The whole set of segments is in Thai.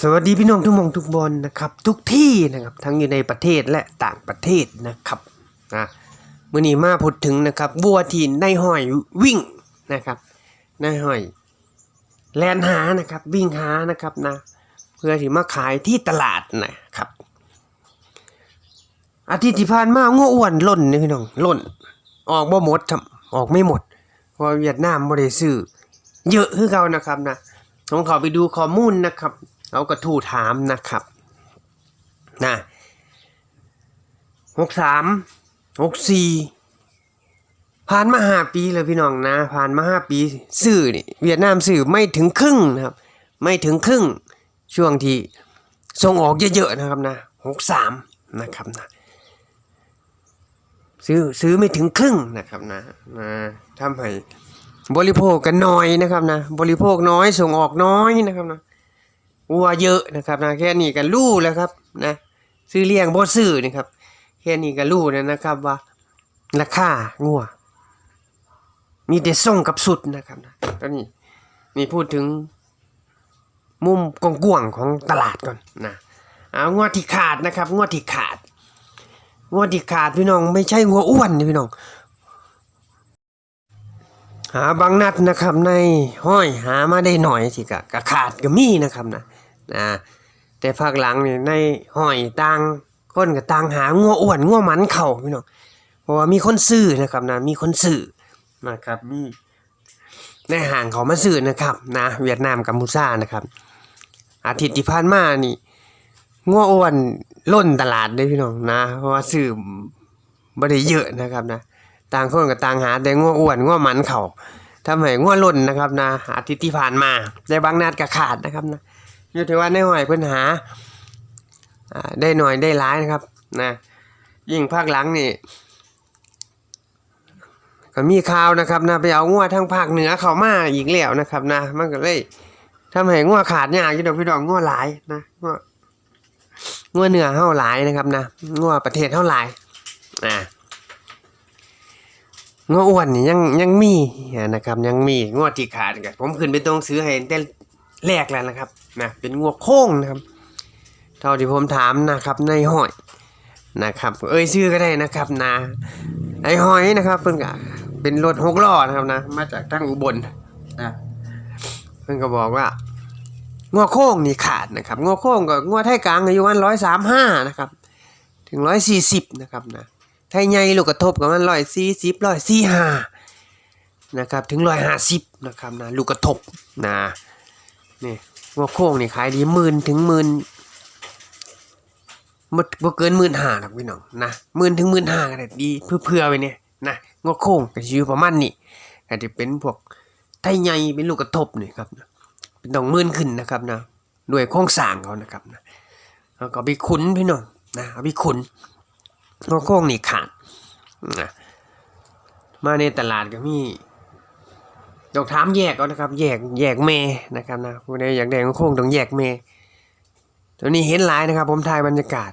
สวัสดีพี่น้องทุกมองทุกบอลนะครับ ทุกที่นะครับทั้งอยู่ในประเทศและต่างประเทศนะครับนะมื่อนี้มาพูดถึงนะครับวัวที่ในายห้อยวิ่งนะครับในายห้อยแลนหานะครับวิ่งหานะครับนะเพื่อที่มาขายที่ตลาดนะครับ อาทิตย์ที่ผ่านมาง้ออ้วนล่นนี่พี่น้องล่น ออกบ่หมดทำออกไม่หมดเพราะเวียดนามบ่ได้ซื้อเยอะคือเขานะครับนะผมขอไปดูข้อมูลนะครับ เอากระทู้ถามนะครับนะหกสามหกสี่ผ่านมาห้าปีเลยพี่น้องนะ ผ่านมาห้าปีซื้อนี่เวียดนามซื้อไม่ถึงครึ่งนะครับ ไม่ถึงครึ่งช่วงที่ส่งออกเยอะๆนะครับนะหกสามนะครับนะซื้อซื้อไม่ถึงครึ่งนะครับนะนะทำให้บริโภคกันน้อยนะครับนะ บริโภคน้อยส่งออกน้อยนะครับนะ วัวเยอะนะครับนะแค่นี้กันรู้แล้วครับนะซื้อเลี้ยงบ่ซื้อนี่ครับแค่นี้ก็รู้แล้วนะครับว่าราคางัวมีแต่ส่งกับสุดนะครับนะตอนนี้นี่พูดถึงมุมกว้างของตลาดก่อนนะเอางวดที่ขาดนะครับงวดที่ขาดงวดที่ขาดพี่น้องไม่ใช่หัวอ้วนนี่พี่น้อง หาบางนัดนะครับในห้อยหามาได้หน่อยสิกะกะขาดก็มีนะครับนะนะแต่ภาคหลังนี่ในห้อยต่างคนก็ต่างหางัวอ้วนงัวหมันเข่าพี่น้องเพราะว่ามีคนซื้อนะครับนะมีคนซื้อนะครับมีในห่างเขามาซื้อนะครับนะเวียดนามกัมพูชานะครับ อาทิตย์ที่ผ่านมานี่งัวอ้วนล้นตลาดเลยพี่น้องนะ เพราะว่าซื้อบ่ได้เยอะนะครับนะ ต่างคนกับต่างหาแต่งัวอ้วนงัวหมันเขาทำให้งัวล้นนะครับนะอาทิตย์ที่ผ่านมาได้บางนัดก็ขาดนะครับนะอยู่ที่ว่าในห้อยเพิ่นหาได้หน่อยได้หลายนะครับนะยิ่งภาคหลังนี่ก็มีข่าวนะครับนะไปเอางัวทางภาคเหนือเข้ามาอีกแล้วนะครับนะมันก็เลยทำให้งัวขาดยากอยู่ดอกพี่น้องงัวหลายนะงัวงัวเหนือเท่าหลายนะครับนะงัวประเทศเท่าหลายอ่า งัวอ้วนนี่ยังยังมีนะครับ ยังมีงัวที่ขาดกันผมขึ้นไปตรงซื้อให้แต่แรกแล้วนะครับนะเป็นงัวโค้งนะครับ เท่าที่ผมถามนะครับในห้อยนะครับ เอ้ยชื่อก็ได้นะครับนะไอ้หอยนะครับเพิ่นก็เป็นรถหกล้อนะครับนะ มาจากทางอุบลนะเพิ่นก็บอกว่างัวโค้งนี่ขาดนะครับงัวโค้งก็งัวไทยกลางอายุวันร้อยสามห้านะครับ ถึงร้อยสี่สิบนะครับนะ ไทยใหญ่ลูกกระทบกับมันร้อยสี่สิบร้อยสี่ห้านะครับถึงร้อยห้าสิบนะครับนะลูกกระทบนะนี่งัวโค้งนี่ขายดีหมื่นถึงหมื่นบ่บ่เกินหมื่นห้าหรอกพี่น้องนะหมื่นถึงหมื่นห้าก็ได้ดีเพื่อเพื่อไปเนี่ยนะงัวโค้งก็สิอยู่ประมาณนี้ก็จะเป็นพวกไทยใหญ่เป็นลูกกระทบนี่ครับเป็นต้องหมื่นขึ้นนะครับนะด้วยโครงสร้างเขานะครับนะแล้วก็ไปขุนพี่น้องนะเอาไปขุน เพราะโค้งนี่ขาดมาในตลาดก็มีดอกถามแยกเอานะครับ แยกแยกเมนะครับนะผู้ใดอยากได้โค้งต้องแยกเมตัวนี้เห็นหลายนะครับ ผมถ่ายบรรยากาศ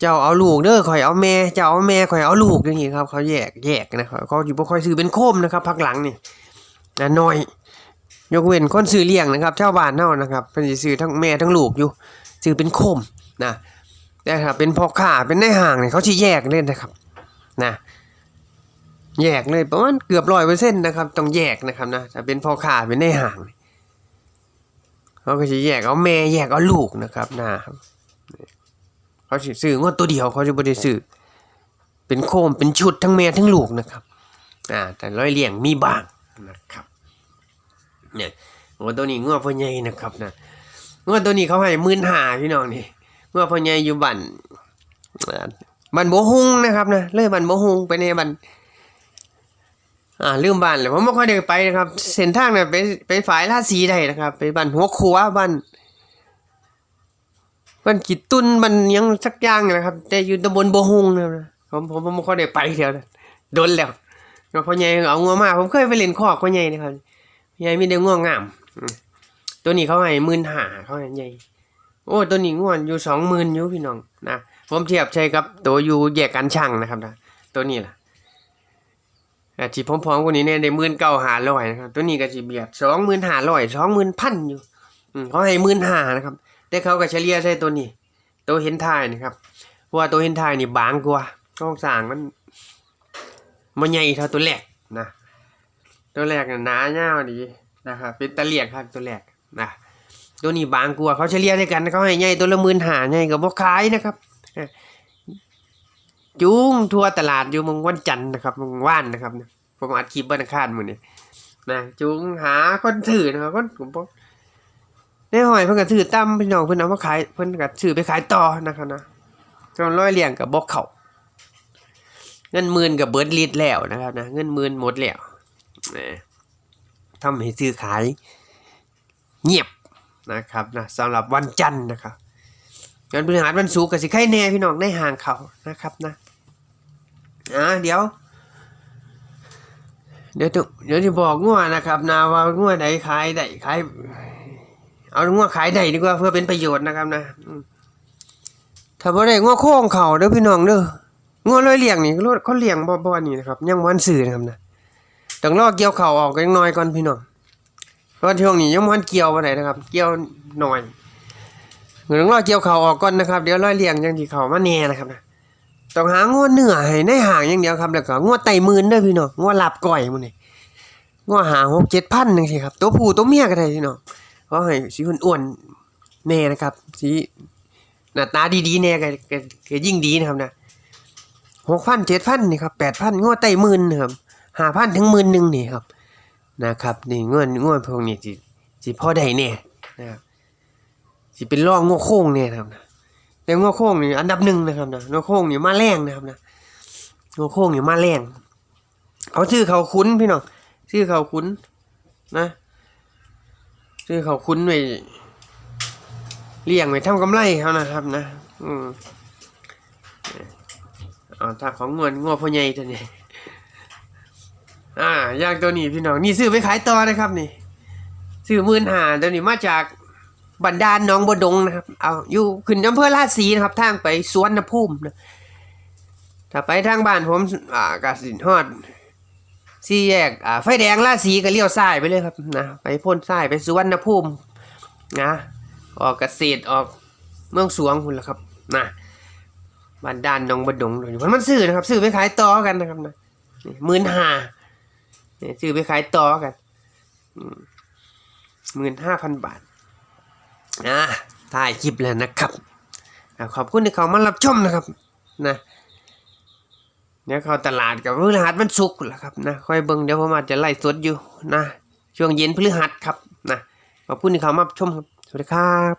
เจ้าเอาลูกเด้อข่อยเอาแม่เจ้าเอาแม่ข่อยเอาลูกอย่างนี้ครับ เขาแยกแยกนะครับเขาอยู่บ่ค่อยซื้อเป็นโคมนะครับพักหลังนี่นะน้อยยกเว้นคนซื้อเลี้ยงนะครับชาวบ้านเฮานะครับเป็นซื้อทั้งแม่ทั้งลูกอยู่ซื้อเป็นโคมนะ แต่ถ้าเป็นพ่อค้าเป็นในห้างเนี่ยเขาสิแยกเลยนะครับนะแยกเลยประมาณเกือบร้อยเปอร์เซ็นต์นะครับ ต้องแยกนะครับนะถ้าเป็นพ่อค้าเป็นในห้างเขาก็สิแยกเอาแม่แยกเอาลูกนะครับนะครับเขาสิซื้องวดตัวเดียวเขาจะบ่ได้ซื้อเป็นโคมเป็นชุดทั้งแม่ทั้งลูกนะครับอ่าแต่ร้อยเลี้ยงมีบางนะครับเนี่ยงัวตัวนี้งัวพ่อใหญ่นะครับนะงัวตัวนี้เขาให้มื่นหาพี่น้องนี่ งัวพ่อใหญ่อยู่บ้านบ้านโบฮุงนะครับนะเลยบ้านโบฮุงไปในบ้านอ่าลืมบ้านเลยผมไม่ค่อยได้ไปนะครับ เส้นทางเนี่ยไปไปฝ่ายราศีได้นะครับ ไปบ้านหัวครัวบ้านบ้านกิดตุ้นบ้านยังสักอย่างนะครับ แต่อยู่ตำบลโบฮุงนะครับผมผมผมไม่ค่อยได้ไปเดียวนะโดนแล้วพ่อใหญ่เอางัวมาผมเคยไปเล่นคอกพ่อใหญ่นะครับพ่อใหญ่มีแต่ง่วงงามตัวนี้เขาให้มื่นหาเขาให้ใหญ่ โอ้ตัวนี้ง่วนอยู่สองหมื่นอยู่พี่น้องนะผมเทียบใช่กับตัวอยู่แยกกันช่างนะครับนะตัวนี้ล่ะอาจีพร้อมๆกว่านี้เนี่ยได้หมื่นเก้าหาร้อยนะครับตัวนี้ก็จีเบียดสองหมื่นหาร้อยสองหมื่นพันอยู่อืมเขาให้หมื่นหานะครับ แต่เขาก็เฉลี่ยใส่ตัวนี้ ตัวเห็นทายนี่ครับว่าตัวเห็นทายนี่บางกว่าโครงสางมันมันใหญ่เท่าตัวแรกนะตัวแรกน่ะหนาเงาดีนะครับเป็นตะเลียกครับตัวแรกนะ ตัวนี้บางกว่าเขาเฉลี่ยด้วยกันเขาให้ใหญ่ตัวละหมื่นหาใหญ่กับบ่ขายนะครับจุงทัวตลาดอยู่เมึงวันจันทร์นะครับเมึงว่านนะครับผมอัดคลิปวันอังคารมื้อนี้นะจุงหาคนถือนะครับคนผมบอกในหอยเพิ่นก็ถือตั้มพี่น้องเพิ่นเอามาขายเพิ่นก็ถือไปขายต่อนะครับนะจนร้อยเลี้ยงกับบอกเขาเงินหมื่นกับเบิร์ดลิตแล้วนะครับนะเงินหมื่นหมดแล้วทำให้ซื้อขาย เงียบ นะครับนะสำหรับวันจันทร์นะครับงานบริหารวันศุกร์กับสิไข่แน่พี่น้องในห่างเขานะครับนะอ่าเดี๋ยว เดี๋ยวเดี๋ยวจะบอกงัวนะครับนะว่างัวไหนขายได้ขายเอางัวขายได้ดีกว่าเพื่อเป็นประโยชน์นะครับนะถ้าบ่ได้งัวโค้งเขาเด้อพี่น้องเด้องัวลอยเลี้ยงนี่รถเขาเลี้ยงบ่บ่นี่นะครับยังบ่ทันซื้อนะครับนะต้องรอเกี่ยวเข่าออกกันน้อยก่อนพี่น้อง เพราะช่วงนี้ยังบ่ทันเกี่ยวบ่ได้นะครับ เกี่ยวหน่อยเดี๋ยวต้องรอเกี่ยวเขาออกก่อนนะครับ เดี๋ยวร้อยเลียงยังที่เขามาแน่นะครับนะต้องหางวดเหนือให้ในห่างอย่างเดียวครับ แล้วก็งวดไตมืนด้อพี่น้องงวดลาบก่อยมื้อนี้งวดหางหกเจ็ดพันจังซี่ครับ ตัวผู้ตัวเมียก็ได้พี่น้องเพราะให้สีอ้วนๆแน่นะครับสีหน้าตาดีๆแน่ก็ก็ก็ยิ่งดีนะครับนะหกพันเจ็ดพันนี่ครับแปดพันงวดไตมืนนะครับห้าพันถึงหมื่นหนึ่งนี่ครับ นะครับนี่งวดงวดพวกนี้สิสิพ่อได้แน่ยนะครับสิเป็นร่องงอโค้งเนี่ยนะครับนะแต่งอโค้งนี่อันดับหนึ่งนะครับนะงอโค้งนี่มาแรงนะครับนะงอโค้งนี่มาแรงเขาชื่อเขาคุ้นพี่น้องชื่อเขาคุ้นนะชื่อเขาคุ้นไว้เลี้ยงไว้ทำกำไรเขานะครับนะ อืมเอถ้าของงวนงอพ่อใหญ่ตัวนี้ อ่าอย่างตัวนี้พี่น้องนี่ซื้อไปขายต่อนะครับนี่ซื้อมื่นหาตัวนี้มาจากบันดาลน้องบดงนะครับ เอาอยู่ขึ้นอำเภอราชสีนะครับ ทางไปสวนนภูมินะถ้าไปทางบ้านผมอ่ากาสินฮอดสี่แยกอ่าไฟแดงราชสีก็เลี้ยวซ้ายไปเลยครับนะไปพ่นซ้ายไปสวนนภูมินะ ออกเกษตรออกเมืองสวงคุณละครับนะบันดาลน้องบดงเลยมันมันซื้อนะครับ ซื้อไปขายต่อกันนะครับนะหมื่นห้า ซื้อไปขายต่อกันหมื่นห้าพันบาทอ่าถ่ายคลิปแล้วนะครับขอบคุณที่เขามารับชมนะครับ นะเดี๋ยวเขาตลาดกับพฤหัสมันสุกแหละครับนะค่อยเบิ่งเดี๋ยวผมอาจจะไล่สดอยู่นะช่วงเย็นพฤหัสครับนะขอบคุณที่เขามาชมครับ สวัสดีครับ